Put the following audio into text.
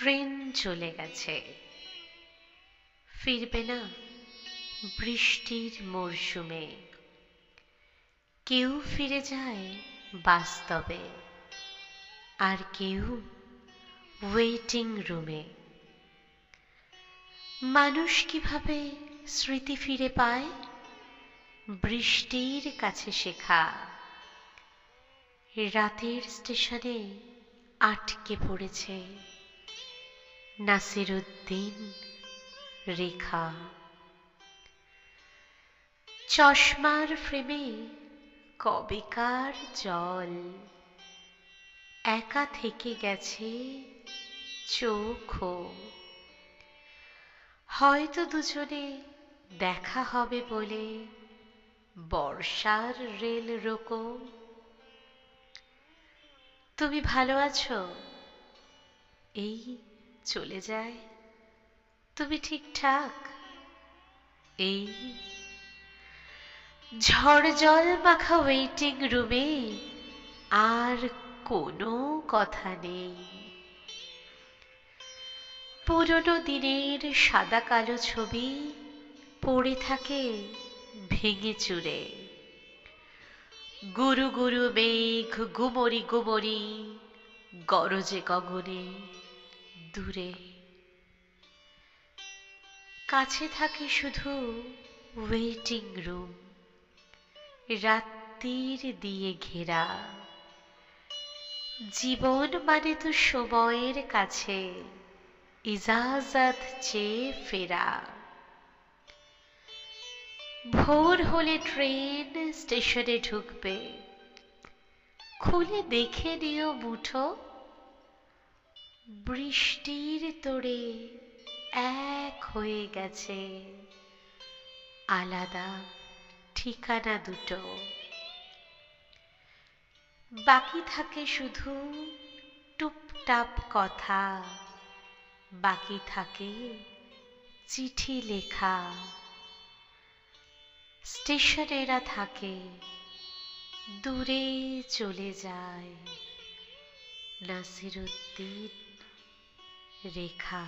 Train চলে গেছে। ফিরবে না বৃষ্টির মরশুমে। কেউ ফিরে যায় বাস্তবে। আর কেউ ওয়েটিং রুমে মানুষ কীভাবে স্মৃতি ফিরে পায়? বৃষ্টির কাছে শেখা। রাতের স্টেশনে আটকে পড়েছে। নাসিরুদ্দিন রেখা। চশমার ফ্রেমে কবেকার জল। একা থেকে গেছে চোখও। হয়তো দুজনে দেখা হবে বলে বর্ষার রেল রোকো। তুমি ভালো আছো? এই চলে যায়। তুমি ঠিকঠাক এই। ঝড় জল মাখা ওয়েটিং রুমে আর কোনো কথা নেই। পুরনো দিনের সাদা কালো ছবি পড়ে থাকে ভেঙে চুরে। গুরু গুরু মেঘ, গুমরি গুমরি, গরজে গগনে। দূরে। কাছে থাকে শুধু ওয়েটিং রুম রাত্রির দিয়ে ঘেরা। জীবন মানে তো সময়ের কাছে ইজাজত চেয়ে ফেরা। ভোর হলে ট্রেন স্টেশনে ঢুকবে। খুলে দেখে নিও মুঠো বৃষ্টির তোড়ে এক হয়ে গেছে। আলাদা ঠিকানা দুটো। বাকি থাকে শুধু টুপটাপ কথা। বাকি থাকে চিঠি লেখা। স্টেশনেরা থাকে, দূরে চলে যায়। নাসিরুদ্দিন রেখা